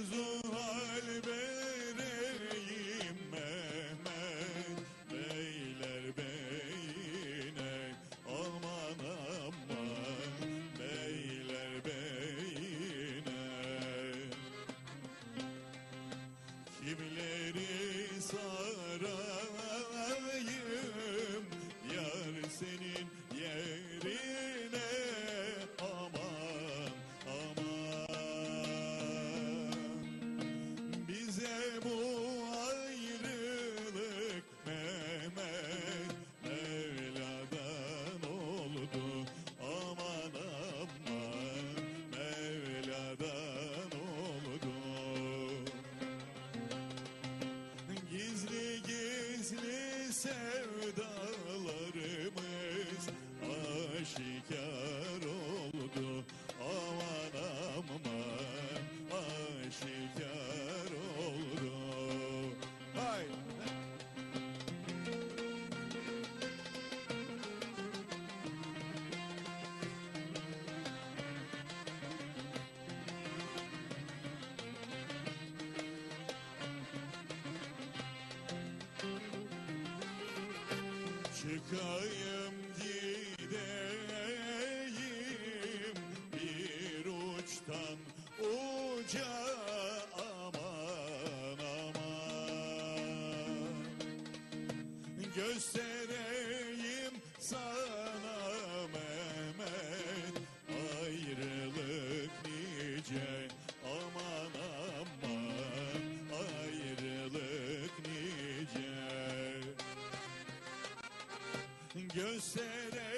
huzur sevdalarımız aşikar oldu. Çıkayım gideyim bir uçtan uca aman aman göstereyim sana. gösteren